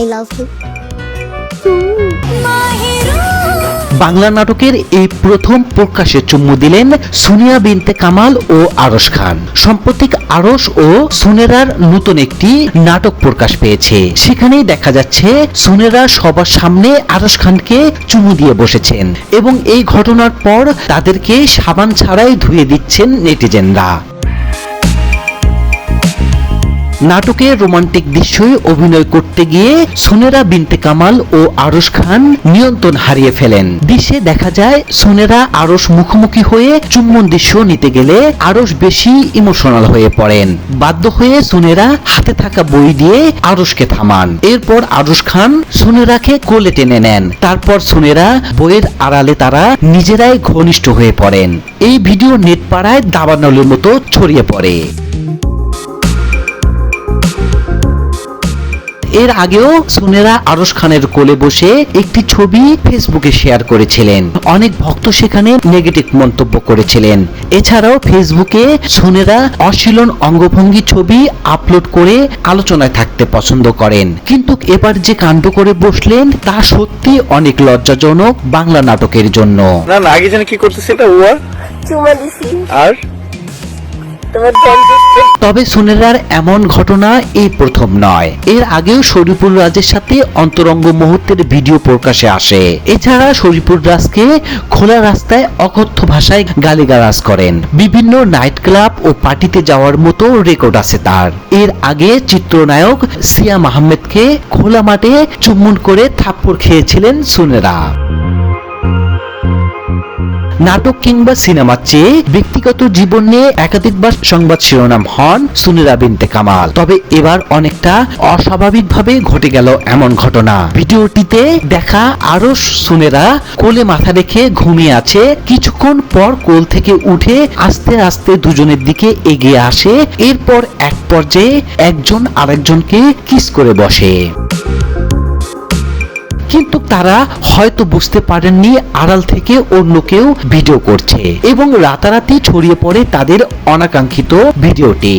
I love you. Bangla নাটকের এই প্রথম প্রকাশে চুম্বু দিলেন সুনিয়া বিনতে কামাল ও আরশ খান। সাম্প্রতিক আরশ ও সুনেরার নতুন একটি নাটক প্রকাশ পেয়েছে। সেখানেই দেখা যাচ্ছে সুনেরা সবার সামনে আরশ খানকে চুমু দিয়ে বসেছেন এবং এই ঘটনার পর তাদেরকে সাবান ছাড়াই ধুয়ে দিচ্ছেন নেটিজেনরা। নাটকে রোমান্টিক দৃশ্যে অভিনয় করতে গিয়ে সোনেরা বিনতে কামাল ও আরশ খান নিয়ন্ত্রণ হারিয়ে ফেলেন। দৃশ্যে দেখা যায়, সোনেরা আরশ মুখোমুখি হয়ে চুম্বন দৃশ্য নিতে গেলে আরশ বেশি ইমোশনাল হয়ে পড়েন। বাধ্য হয়ে সোনেরা হাতে থাকা বই দিয়ে আরশকে থামান। এরপর আরশ খান সোনেরাকে কোলে টেনে নেন। তারপর সোনেরা বইয়ের আড়ালে তারা নিজেরাই ঘনিষ্ঠ হয়ে পড়েন। এই ভিডিও নেট পাড়ায় দাবানলের মতো ছড়িয়ে পড়ে। এর আগেও সোনেরা আরশ খানের কোলে বসে একটি ছবি ফেসবুকে শেয়ার করেছিলেন। অনেক ভক্ত সেখানে নেগেটিভ মন্তব্য করেছিলেন। এছাড়াও ফেসবুকে সোনেরা অশীলন অঙ্গভঙ্গি ছবি আপলোড করে আলোচনায় থাকতে পছন্দ করেন। কিন্তু এবার যে কাণ্ড করে বসলেন তা সত্যি অনেক লজ্জাজনক বাংলা নাটকের জন্য। না না আগে যেন কি করতেছে এটা ও আর? চুমা দিছি আর? তবে সোনেরার এমন ঘটনা এই প্রথম নয়। এর আগেও শরীফুল রাজের সাথে অন্তরঙ্গ মুহূর্তের ভিডিও প্রকাশে আসে। এছাড়া শরীফুল রাজকে খোলা রাস্তায় অকথ্য ভাষায় গালিগালাজ করেন। বিভিন্ন নাইট ক্লাব ও পার্টিতে যাওয়ার মতো রেকর্ড আছে তার। এর আগে চিত্রনায়ক সিয়াম আহমেদকে খোলা মাঠে চুম্বন করে থাপ্পড় খেয়েছিলেন সোনেরা। নাটক কিংবা সিনেমার চেয়ে ব্যক্তিগত জীবন নিয়ে একাধিকবার সংবাদ শিরোনাম হন সুনিরা বিনতে কামাল। তবে এবার অনেকটা অস্বাভাবিকভাবে ঘটে গেল এমন ঘটনা। ভিডিওটিতে দেখা আরও সুনেরা কোলে মাথা রেখে ঘুমিয়ে আছে। কিছুক্ষণ পর কোল থেকে উঠে আস্তে আস্তে দুজনের দিকে এগিয়ে আসে। এরপর এক পর্যায়ে একজন আরেকজনকে কিস করে বসে। কিন্তু তারা হয়তো বুঝতে পারেননি আড়াল থেকে অন্য কেউ ভিডিও করছে এবং রাতারাতি ছড়িয়ে পড়ে তাদের অনাকাঙ্ক্ষিত ভিডিওটি।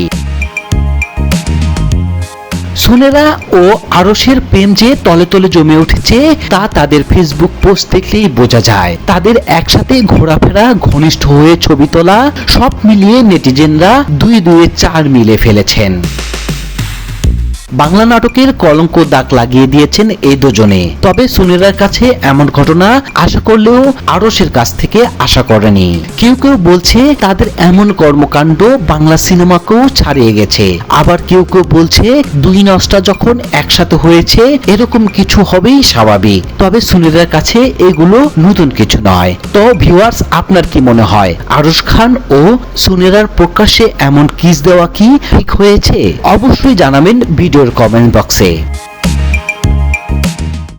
সোনেরা ও আরসের প্রেম যে তলে তলে জমে উঠেছে, তা তাদের ফেসবুক পোস্ট দেখলেই বোঝা যায়। তাদের একসাথে ঘোরাফেরা, ঘনিষ্ঠ হয়ে ছবি তোলা, সব মিলিয়ে নেটিজেনরা দুই দুয়ে চার মিলে ফেলেছেন। বাংলা নাটকের কলঙ্ক দাগ লাগিয়ে দিয়েছেন এই দুজনে। তবে সুনীরার কাছে এমন ঘটনা আশা করলেও আরসের কাছ থেকে আশা করেনি। কেউ কেউ বলছে তাদের এমন কর্মকাণ্ড বাংলা সিনেমাকেও ছাড়িয়ে গেছে। আবার কেউ কেউ বলছে দুই নষ্টা যখন একসাথে হয়েছে, এরকম কিছু হবেই স্বাভাবিক। তবে সুনীরার কাছে এগুলো নতুন কিছু নয়। তো ভিউয়ার্স আপনার কি মনে হয়? আরশ খান ও সুনেরার প্রকাশ্যে এমন কিস দেওয়া কি ঠিক হয়েছে? অবশ্যই জানাবেন ভিডিওর কমেন্ট বক্সে